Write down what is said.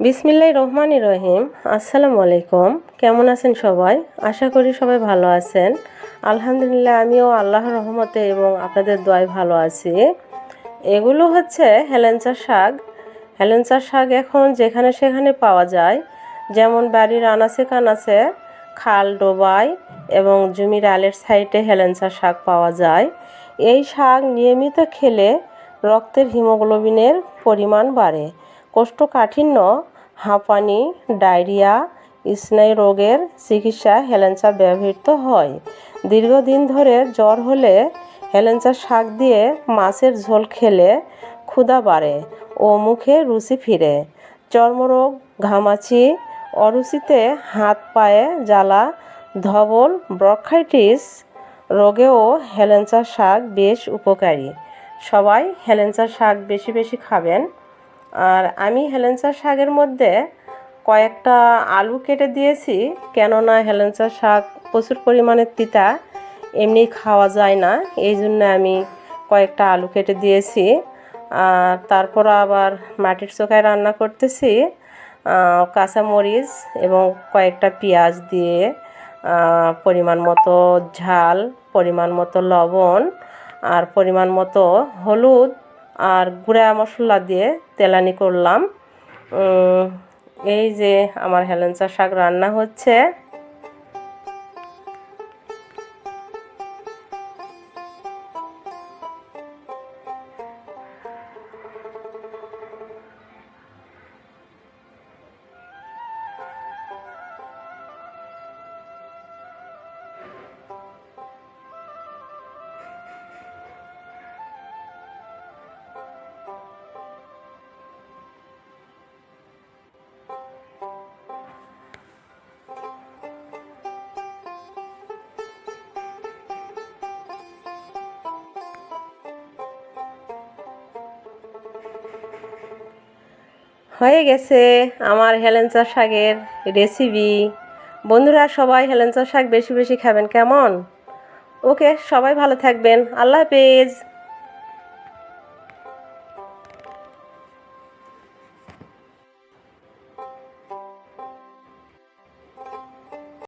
বিসমিল্লাহ রহমানি রহিম। আসসালামু আলাইকুম। কেমন আছেন সবাই? আশা করি সবাই ভালো আছেন। আলহামদুলিল্লাহ, আমিও আল্লাহর রহমতে এবং আপনাদের দোয়ায় ভালো আছি। এগুলো হচ্ছে হেলেঞ্চা শাক। হেলেঞ্চা শাক এখন যেখানে সেখানে পাওয়া যায়। যেমন বাড়ির আনাচে কানাচে, খাল ডোবায় এবং জমির আলের সাইডে হেলেঞ্চা শাক পাওয়া যায়। এই শাক নিয়মিত খেলে রক্তের হিমোগ্লোবিনের পরিমাণ বাড়ে। কোষ্ঠকাঠিন্য, হাঁপানি, ডায়রিয়া স্নায়ু রোগের চিকিৎসা হেলেঞ্চা ব্যবহৃত হয়। দীর্ঘদিন ধরে জ্বর হলে হেলেঞ্চা শাক দিয়ে মাছের ঝোল খেলে ক্ষুধা বাড়ে ও মুখে রুচি ফিরে। চর্মরোগ, ঘামাচি, অরুচিতে হাত পায়ে জ্বালা, ধবল ব্রঙ্কাইটিস রোগেও হেলেঞ্চা শাক বেশ উপকারী। সবাই হেলেঞ্চা শাক বেশি বেশি খাবেন। আর আমি হেলেঞ্চা শাকের মধ্যে কয়েকটা আলু কেটে দিয়েছি, কেননা হেলেঞ্চা শাক প্রচুর পরিমাণে তিতা, এমনি খাওয়া যায় না, এই জন্য আমি কয়েকটা আলু কেটে দিয়েছি। আর তারপর আবার মাটির চোখায় রান্না করতেছি কাঁচামরিচ এবং কয়েকটা পেঁয়াজ দিয়ে পরিমাণ মতো ঝাল, পরিমাণ মতো লবণ, আর পরিমাণ মতো হলুদ আর গুঁড়া মশলা দিয়ে তেলানি করলাম। এই যে আমার হেলেঞ্চা শাক রান্না হচ্ছে। হয়ে গেছে আমার হেলেঞ্চা শাকের রেসিপি বন্ধুরা, সবাই হেলেঞ্চা শাক বেশি বেশি খাবেন, কেমন? ওকে, সবাই ভালো থাকবেন। আল্লাহ হাফেজ।